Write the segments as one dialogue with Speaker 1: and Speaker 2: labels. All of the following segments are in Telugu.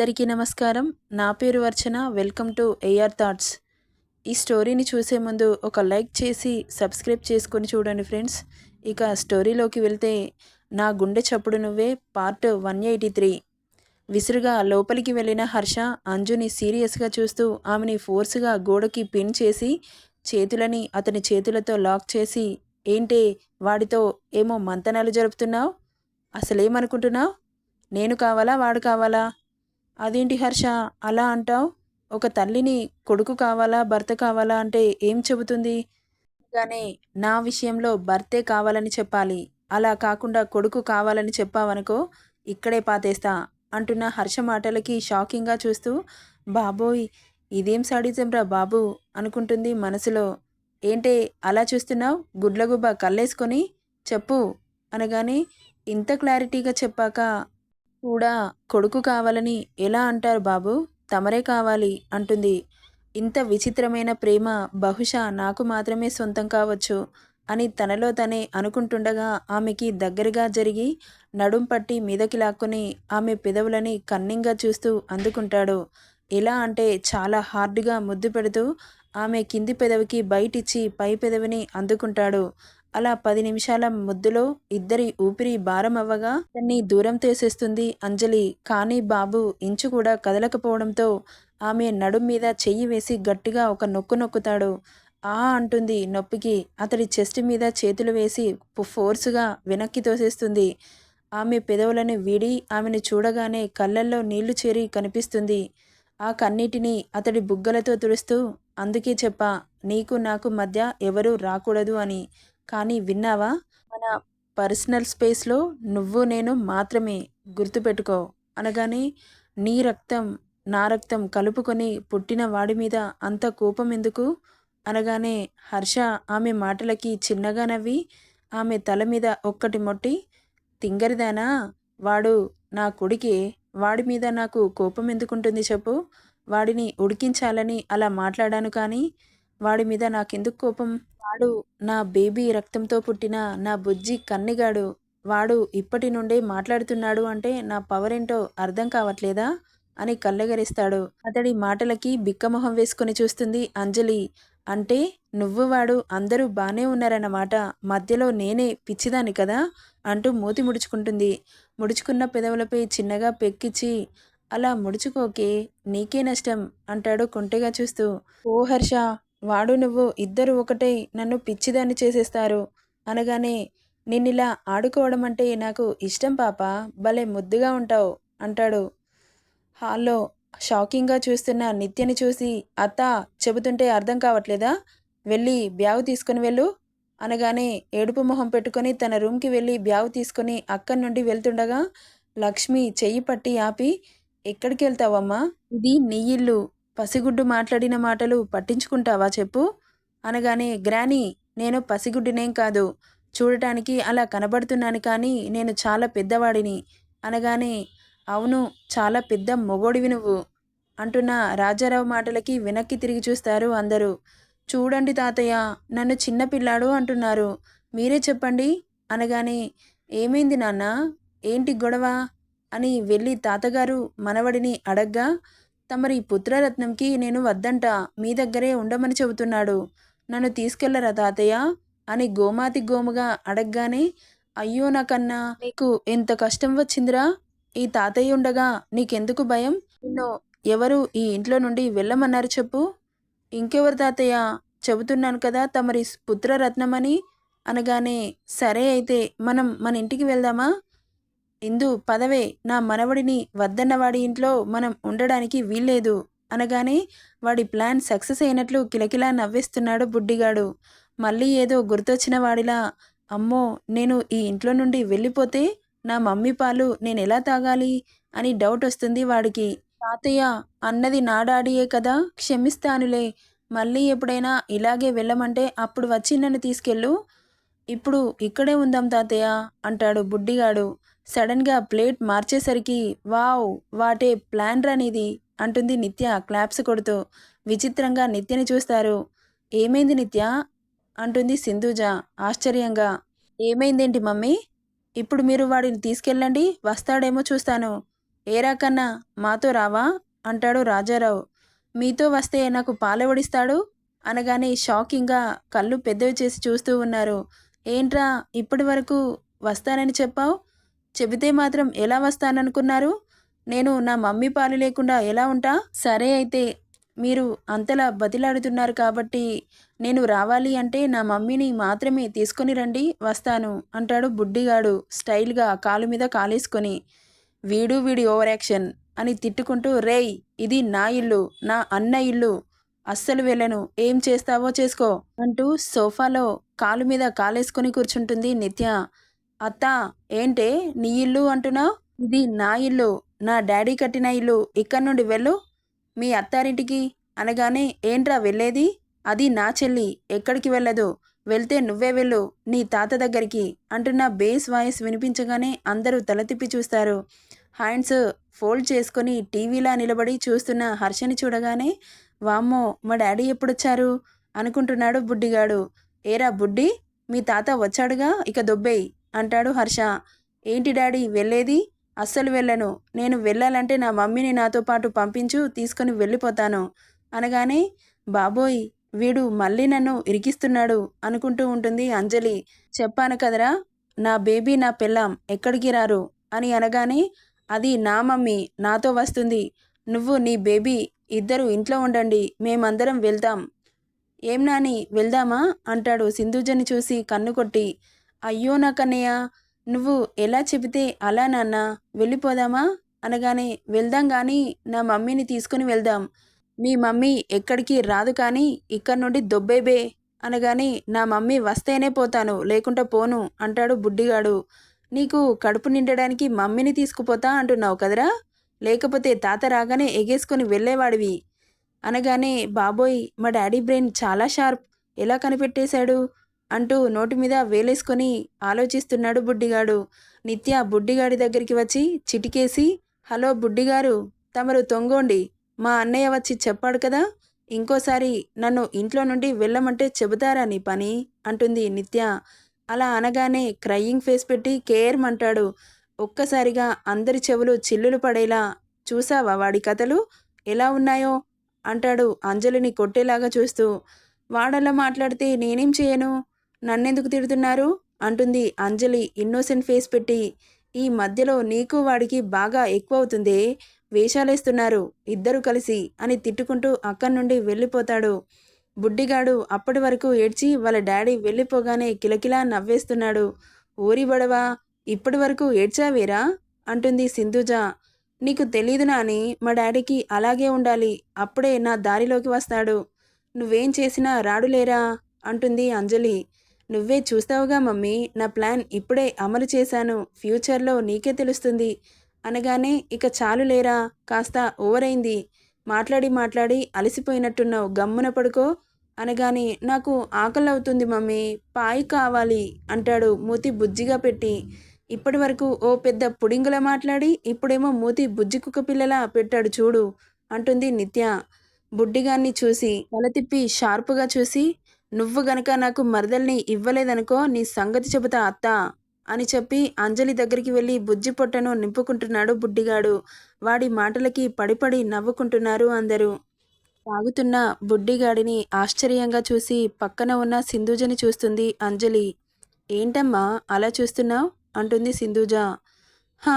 Speaker 1: అందరికీ నమస్కారం. నా పేరు Archana. Welcome to AR thoughts ఈ స్టోరీని చూసే ముందు ఒక లైక్ చేసి సబ్స్క్రైబ్ చేసుకొని చూడండి ఫ్రెండ్స్. ఇక స్టోరీలోకి వెళ్తే నా గుండె చప్పుడు నువ్వే పార్ట్ వన్ ఎయిటీ త్రీ. విసురుగా లోపలికి వెళ్ళిన హర్ష అంజుని సీరియస్గా చూస్తూ ఆమెని ఫోర్స్గా గోడకి పిన్ చేసి చేతులని అతని చేతులతో లాక్ చేసి ఏంటే వాడితో ఏమో మంతనాలు జరుపుతున్నావు? అసలేమనుకుంటున్నావు? నేను కావాలా వాడు కావాలా? అదేంటి హర్ష? అలా అంటావు? ఒక తల్లిని కొడుకు కావాలా భర్త కావాలా అంటే ఏం చెబుతుంది? కానీ నా విషయంలో భర్తే కావాలని చెప్పాలి. అలా కాకుండా కొడుకు కావాలని చెప్పావనుకో ఇక్కడే పాతేస్తా అంటున్న హర్ష మాటలకి షాకింగ్గా చూస్తూ బాబోయ్ ఇదేం సాడిజంరా బాబు అనుకుంటుంది మనసులో. ఏంటే అలా చూస్తున్నావు? గుడ్లగుబ్బ కల్లేసుకొని చెప్పు అనగానే ఇంత క్లారిటీగా చెప్పాక కూడా కొడుకు కావాలని ఎలా అంటారు బాబు? తమరే కావాలి అంటుంది. ఇంత విచిత్రమైన ప్రేమ బహుశా నాకు మాత్రమే సొంతం కావచ్చు అని తనలో తనే అనుకుంటుండగా ఆమెకి దగ్గరగా జరిగి నడుం పట్టి మీదకి లాక్కుని ఆమె పెదవులని కన్నింగా చూస్తూ అందుకుంటాడు. ఎలా అంటే చాలా హార్డ్గా ముద్దు పెడుతూ ఆమె కింది పెదవికి బయటిచ్చి పై పెదవిని అందుకుంటాడు. అలా పది నిమిషాల ముద్దులో ఇద్దరి ఊపిరి భారం అవ్వగా తన్ని దూరం తీసేస్తుంది అంజలి. కానీ బాబు ఇంచు కూడా కదలకపోవడంతో ఆమె నడుం మీద చెయ్యి వేసి గట్టిగా ఒక నొక్కు నొక్కుతాడు. ఆ అంటుంది నొప్పికి. అతడి చెస్ట్ మీద చేతులు వేసి ఫోర్సుగా వెనక్కి తోసేస్తుంది. ఆమె పెదవులను వీడి ఆమెను చూడగానే కళ్ళల్లో నీళ్ళు చేరి కనిపిస్తుంది. ఆ కన్నీటిని అతడి బుగ్గలతో తుడుస్తూ అందుకే చెప్పా నీకు నాకు మధ్య ఎవరూ రాకూడదు అని. కానీ విన్నావా? మన పర్సనల్ స్పేస్లో నువ్వు నేను మాత్రమే గుర్తుపెట్టుకో. అనగానే నీ రక్తం నా రక్తం కలుపుకొని పుట్టిన వాడి మీద అంత కోపం ఎందుకు? అనగానే హర్ష ఆమె మాటలకి చిన్నగా నవ్వి ఆమె తల మీద ఒక్కటి మొట్టి తింగరిదానా? వాడు నా కొడుకే. వాడి మీద నాకు కోపం ఎందుకుంటుంది చెప్పు. వాడిని ఉడికించాలని అలా మాట్లాడాను కానీ వాడి మీద నాకెందుకు కోపం? వాడు నా బేబీ రక్తంతో పుట్టిన నా బుజ్జి కన్నిగాడు. వాడు ఇప్పటి నుండే మాట్లాడుతున్నాడు అంటే నా పవర్ ఏంటో అర్థం కావట్లేదా? అని కళ్ళెగరిస్తాడు. అతడి మాటలకి బిక్కమొహం వేసుకుని చూస్తుంది అంజలి. అంటే నువ్వు వాడు అందరూ బానే ఉన్నారన్నమాట. మధ్యలో నేనే పిచ్చిదాన్ని కదా? అంటూ మూతి ముడుచుకుంటుంది. ముడుచుకున్న పెదవులపై చిన్నగా పెక్కిచ్చి అలా ముడుచుకోకే నీకే నష్టం అంటాడు కొంటెగా చూస్తూ. ఓ హర్ష వాడు నువ్వు ఇద్దరు ఒకటే నన్ను పిచ్చిదాన్ని చేసేస్తారు. అనగానే నిన్నిలా ఆడుకోవడం అంటే నాకు ఇష్టం పాప భలే ముద్దుగా ఉంటావు అంటాడు. హాల్లో షాకింగ్గా చూస్తున్న నిత్యని చూసి అత్త చెబుతుంటే అర్థం కావట్లేదా? వెళ్ళి బ్యాగు తీసుకుని వెళ్ళు అనగానే ఏడుపు మొహం పెట్టుకొని తన రూమ్కి వెళ్ళి బ్యాగు తీసుకొని అక్కడి నుండి వెళ్తుండగా లక్ష్మి చెయ్యి పట్టి ఆపి ఎక్కడికి వెళ్తావమ్మా? ఇది నీ ఇల్లు. పసిగుడ్డు మాట్లాడిన మాటలు పట్టించుకుంటావా చెప్పు? అనగానే గ్రానీ నేను పసిగుడ్డినేం కాదు. చూడటానికి అలా కనబడుతున్నాను కానీ నేను చాలా పెద్దవాడిని. అనగానే అవును చాలా పెద్ద మొగోడివి నువ్వు. అంటున్న రాజారావు మాటలకి వెనక్కి తిరిగి చూస్తారు అందరూ. చూడండి తాతయ్య నన్ను చిన్నపిల్లాడు అంటున్నారు. మీరే చెప్పండి. అనగానే ఏమైంది నాన్న? ఏంటి గొడవ? అని వెళ్ళి తాతగారు మనవడిని అడగ్గా తమరి పుత్రరత్నంకి నేను వద్దంట మీ దగ్గరే ఉండమని చెబుతున్నాడు. నన్ను తీసుకెళ్ళరా తాతయ్య? అని గోమాతి గోముగా అడగగానే అయ్యో నాకన్నా నీకు ఎంత కష్టం వచ్చిందిరా? ఈ తాతయ్య ఉండగా నీకెందుకు భయం? నిన్ను ఎవరు ఈ ఇంట్లో నుండి వెళ్ళమన్నారు చెప్పు. ఇంకెవరు తాతయ్య? చెబుతున్నాను కదా తమరి పుత్రరత్నమని అనగానే సరే అయితే మనం మన ఇంటికి వెళ్దామా? ఇందు పదవే నా మనవడిని వద్దన్నవాడి ఇంట్లో మనం ఉండడానికి వీల్లేదు అనగానే వాడి ప్లాన్ సక్సెస్ అయినట్లు కిలకిలా నవ్వేస్తున్నాడు బుడ్డిగాడు. మళ్ళీ ఏదో గుర్తొచ్చిన వాడిలా అమ్మో నేను ఈ ఇంట్లో నుండి వెళ్ళిపోతే నా మమ్మీ పాలు నేను ఎలా తాగాలి? అని డౌట్ వస్తుంది వాడికి. తాతయ్య అన్నది నాడాడియే కదా క్షమిస్తానులే. మళ్ళీ ఎప్పుడైనా ఇలాగే వెళ్ళమంటే అప్పుడు వచ్చి నన్ను తీసుకెళ్ళు. ఇప్పుడు ఇక్కడే ఉందాం తాతయ్య అంటాడు బుడ్డిగాడు. సడన్గా ప్లేట్ మార్చేసరికి వావ్ వాటే ప్లాన్ రానిది అంటుంది నిత్య క్లాప్స్ కొడుతూ. విచిత్రంగా నిత్యని చూస్తారు. ఏమైంది నిత్య? అంటుంది సింధుజ ఆశ్చర్యంగా. ఏమైందేంటి మమ్మీ? ఇప్పుడు మీరు వాడిని తీసుకెళ్ళండి వస్తాడేమో చూస్తాను. ఏరా కన్నా మాతో రావా? అంటాడు రాజారావు. మీతో వస్తే నాకు పాలెవడిస్తాడు అనగానే షాకింగ్గా కళ్ళు పెద్దవి చేసి చూస్తూ ఉన్నారు. ఏంట్రా ఇప్పటి వరకు వస్తానని చెప్పావు? చెబితే మాత్రం ఎలా వస్తాననుకున్నారు? నేను నా మమ్మీ పాలు లేకుండా ఎలా ఉంటా? సరే అయితే మీరు అంతలా బతిలాడుతున్నారు కాబట్టి నేను రావాలి అంటే నా మమ్మీని మాత్రమే తీసుకొని రండి వస్తాను అంటాడు బుడ్డిగాడు స్టైల్గా కాలు మీద కాలేసుకొని. వీడు వీడి ఓవర్ యాక్షన్ అని తిట్టుకుంటూ రేయ్ ఇది నా ఇల్లు నా అన్న ఇల్లు అస్సలు వెళ్ళను ఏం చేస్తావో చేసుకో అంటూ సోఫాలో కాలు మీద కాలేసుకొని కూర్చుంటుంది నిత్య. అత్త ఏంటే నీ ఇల్లు అంటున్నావు ఇది నా ఇల్లు నా డాడీ కట్టిన ఇల్లు ఇక్కడి నుండి వెళ్ళు. మీ అత్తారింటికి అనగానే ఏంట్రా వెళ్ళేది? అది నా చెల్లి ఎక్కడికి వెళ్ళదు? వెళ్తే నువ్వే వెళ్ళు నీ తాత దగ్గరికి అంటున్న బేస్ వాయిస్ వినిపించగానే అందరూ తల తిప్పి చూస్తారు. హ్యాండ్స్ ఫోల్డ్ చేసుకొని టీవీలా నిలబడి చూస్తున్న హర్షని చూడగానే వామ్మో మా డాడీ ఎప్పుడొచ్చారు? అనుకుంటున్నాడు బుడ్డిగాడు. ఏరా బుడ్డి మీ తాత వచ్చాడుగా ఇక దొబ్బేయి. అంటాడు హర్ష. ఏంటి డాడీ వెళ్ళేది? అస్సలు వెళ్ళను. నేను వెళ్ళాలంటే నా మమ్మీని నాతో పాటు పంపించు తీసుకొని వెళ్ళిపోతాను. అనగానే బాబోయ్ వీడు మళ్ళీ నన్ను ఇరికిస్తున్నాడు అనుకుంటూ ఉంటుంది అంజలి. చెప్పాను కదరా నా బేబీ నా పెళ్ళాం ఎక్కడికి రారు? అని అనగానే అది నా మమ్మీ నాతో వస్తుంది. నువ్వు నీ బేబీ ఇద్దరు ఇంట్లో ఉండండి మేమందరం వెళ్తాం. ఏం నాని వెళ్దామా? అంటాడు సింధుజని చూసి కన్ను కొట్టి. అయ్యో నా కన్నయ్య నువ్వు ఎలా చెబితే అలా నాన్న వెళ్ళిపోదామా? అనగానే వెళ్దాం కానీ నా మమ్మీని తీసుకుని వెళ్దాం. మీ మమ్మీ ఎక్కడికి రాదు కానీ ఇక్కడి నుండి దొబ్బేబే. అనగానే నా మమ్మీ వస్తేనే పోతాను లేకుంటే పోను అంటాడు బుడ్డిగాడు. నీకు కడుపు నిండడానికి మమ్మీని తీసుకుపోతా అంటున్నావు కదరా? లేకపోతే తాత రాగానే ఎగేసుకొని వెళ్ళేవాడివి. అనగానే బాబోయ్ మా డాడీ బ్రెయిన్ చాలా షార్ప్. ఎలా కనిపెట్టేశాడు? అంటూ నోటి మీద వేలేసుకొని ఆలోచిస్తున్నాడు బుడ్డిగాడు. నిత్య బుడ్డిగాడి దగ్గరికి వచ్చి చిటికేసి హలో బుడ్డిగారు తమరు తొంగోండి. మా అన్నయ్య వచ్చి చెప్పాడు కదా ఇంకోసారి నన్ను ఇంట్లో నుండి వెళ్ళమంటే చెబుతారా నీ పని? అంటుంది నిత్య. అలా అనగానే క్రయింగ్ ఫేస్ పెట్టి కేర్మంటాడు ఒక్కసారిగా అందరి చెవులు చిల్లులు పడేలా చూసావా వాడి కథలు? ఎలా ఉన్నాయో? అంటాడు అంజలిని కొట్టేలాగా చూస్తూ. వాడలా మాట్లాడితే నేనేం చేయను? నన్నెందుకు తిడుతున్నారు? అంటుంది అంజలి ఇన్నోసెంట్ ఫేస్ పెట్టి. ఈ మధ్యలో నీకు వాడికి బాగా ఎక్కువ అవుతుంది వేషాలేస్తున్నారు. ఇద్దరు కలిసి అని తిట్టుకుంటూ అక్కడి నుండి వెళ్ళిపోతాడు. బుడ్డిగాడు అప్పటి వరకు ఏడ్చి వాళ్ళ డాడీ వెళ్ళిపోగానే కిలకిలా నవ్వేస్తున్నాడు. ఊరి బడవా ఇప్పటి వరకు ఏడ్చావేరా? అంటుంది సింధుజ. నీకు తెలీదు నాని మా డాడీకి అలాగే ఉండాలి. అప్పుడే నా దారిలోకి వస్తాడు. నువ్వేం చేసినా రాడులేరా అంటుంది అంజలి. నువ్వే చూస్తావుగా మమ్మీ. నా ప్లాన్ ఇప్పుడే అమలు చేశాను. ఫ్యూచర్లో నీకే తెలుస్తుంది. అనగానే ఇక చాలు లేరా? కాస్త ఓవర్ అయింది మాట్లాడి మాట్లాడి అలసిపోయినట్టున్నావు. గమ్మున పడుకో. అనగానే నాకు ఆకలి అవుతుంది మమ్మీ. పాయి కావాలి అంటాడు మూతి బుజ్జిగా పెట్టి. ఇప్పటి వరకు ఓ పెద్ద పుడింగులా మాట్లాడి ఇప్పుడేమో మూతి బుజ్జి కుక్క పిల్లలా పెట్టాడు చూడు అంటుంది నిత్య. బుడ్డిగాన్ని చూసి తల తిప్పి షార్పుగా చూసి నువ్వు గనక నాకు మరదల్ని ఇవ్వలేదనుకో నీ సంగతి చెబుతా అత్త అని చెప్పి అంజలి దగ్గరికి వెళ్ళి బుజ్జి పొట్టను నింపుకుంటున్నాడు బుడ్డిగాడు. వాడి మాటలకి పడిపడి నవ్వుకుంటున్నారు అందరూ. తాగుతున్న బుడ్డిగాడిని ఆశ్చర్యంగా చూసి పక్కన ఉన్న సింధూజని చూస్తుంది అంజలి. ఏంటమ్మా అలా చూస్తున్నావు? అంటుంది సింధూజ. హా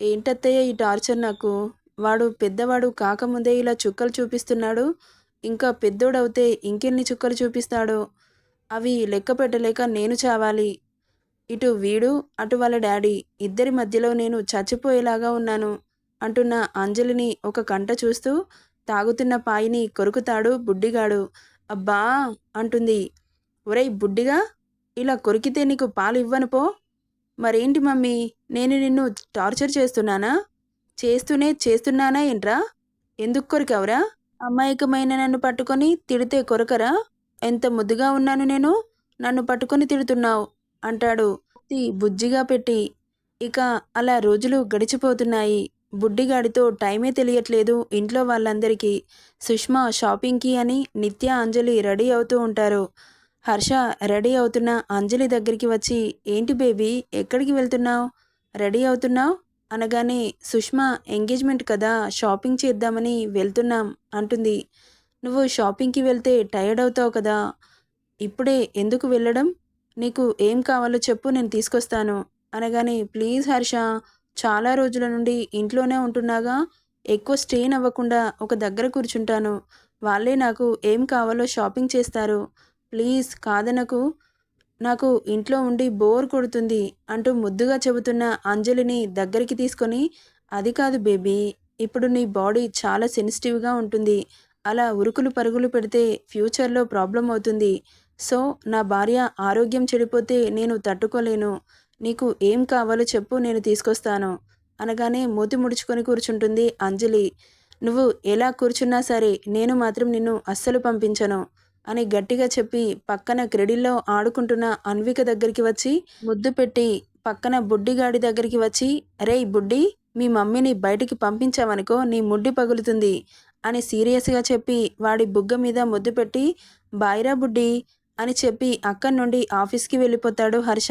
Speaker 1: ఏంటత్తయ్య ఈ టార్చర్ నాకు? వాడు పెద్దవాడు కాకముందే ఇలా చుక్కలు చూపిస్తున్నాడు. ఇంకా పెద్దోడవుతే ఇంకెన్ని చుక్కలు చూపిస్తాడో? అవి లెక్క పెట్టలేక నేను చావాలి. ఇటు వీడు అటు వాళ్ళ డాడీ ఇద్దరి మధ్యలో నేను చచ్చిపోయేలాగా ఉన్నాను అంటున్న అంజలిని ఒక కంట చూస్తూ తాగుతున్న పాయిని కొరుకుతాడు బుడ్డిగాడు. అబ్బా! అంటుంది. ఒరేయ్ బుడ్డిగా ఇలా కొరికితే నీకు పాలు ఇవ్వను పో. మరేంటి మమ్మీ? నేను నిన్ను టార్చర్ చేస్తున్నానా? చేస్తూనే చేస్తున్నానా ఏంట్రా? ఎందుకు కొరికావురా? అమాయకమైన నన్ను పట్టుకొని తిడితే కొరకరా? ఎంత ముద్దుగా ఉన్నాను నేను. నన్ను పట్టుకొని తిడుతున్నావు అంటాడు. బుజ్జిగా పెట్టి. ఇక అలా రోజులు గడిచిపోతున్నాయి. బుడ్డిగాడితో టైమే తెలియట్లేదు ఇంట్లో వాళ్ళందరికీ. సుష్మా షాపింగ్కి అని నిత్య అంజలి రెడీ అవుతూ ఉంటారు. హర్ష రెడీ అవుతున్న అంజలి దగ్గరికి వచ్చి ఏంటి బేబీ ఎక్కడికి వెళ్తున్నావు? రెడీ అవుతున్నావు? అనగానే సుష్మా ఎంగేజ్మెంట్ కదా షాపింగ్ చేద్దామని వెళ్తున్నాం అంటుంది. నువ్వు షాపింగ్కి వెళ్తే టైర్డ్ అవుతావు కదా ఇప్పుడే ఎందుకు వెళ్ళడం? నీకు ఏం కావాలో చెప్పు నేను తీసుకొస్తాను అనగానే ప్లీజ్ హర్ష చాలా రోజుల నుండి ఇంట్లోనే ఉంటున్నాగా ఎక్కువ స్ట్రెయిన్ అవ్వకుండా ఒక దగ్గర కూర్చుంటాను. వాళ్ళే నాకు ఏం కావాలో షాపింగ్ చేస్తారు. ప్లీజ్ కాదనకు నాకు ఇంట్లో ఉండి బోర్ కొడుతుంది అంటూ ముద్దుగా చెబుతున్న అంజలిని దగ్గరికి తీసుకొని అది కాదు బేబీ ఇప్పుడు నీ బాడీ చాలా సెన్సిటివ్గా ఉంటుంది. అలా ఉరుకులు పరుగులు పెడితే ఫ్యూచర్లో ప్రాబ్లం అవుతుంది. సో నా భార్య ఆరోగ్యం చెడిపోతే నేను తట్టుకోలేను. నీకు ఏం కావాలో చెప్పు నేను తీసుకొస్తాను. అనగానే మూతి ముడుచుకొని కూర్చుంటుంది అంజలి. నువ్వు ఎలా కూర్చున్నా సరే నేను మాత్రం నిన్ను అస్సలు పంపించను. అని గట్టిగా చెప్పి పక్కన క్రెడిల్లో ఆడుకుంటున్న అన్విక దగ్గరికి వచ్చి ముద్దు పెట్టి పక్కన బుడ్డిగాడి దగ్గరికి వచ్చి రేయ్ బుడ్డి మీ మమ్మీని బయటికి పంపించావనుకో నీ ముడ్డి పగులుతుంది అని సీరియస్గా చెప్పి వాడి బుగ్గ మీద ముద్దు పెట్టి బాయిరా బుడ్డి అని చెప్పి అక్కడి నుండి ఆఫీస్కి వెళ్ళిపోతాడు హర్ష.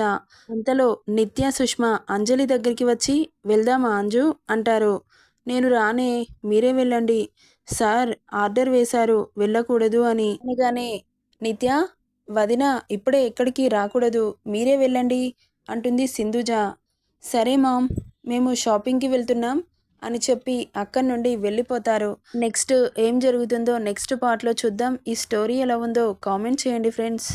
Speaker 1: అంతలో నిత్య సుష్మ అంజలి దగ్గరికి వచ్చి వెళ్దామా అంజు? అంటారు. నేను రానే మీరే వెళ్ళండి సార్ ఆర్డర్ వేశారు వెళ్ళకూడదు అని. అనగానే నిత్య వదిన ఇప్పుడే ఎక్కడికి రాకూడదు మీరే వెళ్ళండి అంటుంది సింధుజ. సరే మామ్ మేము షాపింగ్కి వెళ్తున్నాం అని చెప్పి అక్కడి నుండి వెళ్ళిపోతారు. నెక్స్ట్ ఏం జరుగుతుందో నెక్స్ట్ పార్ట్లో చూద్దాం ఈ స్టోరీ ఎలా ఉందో కామెంట్ చేయండి ఫ్రెండ్స్.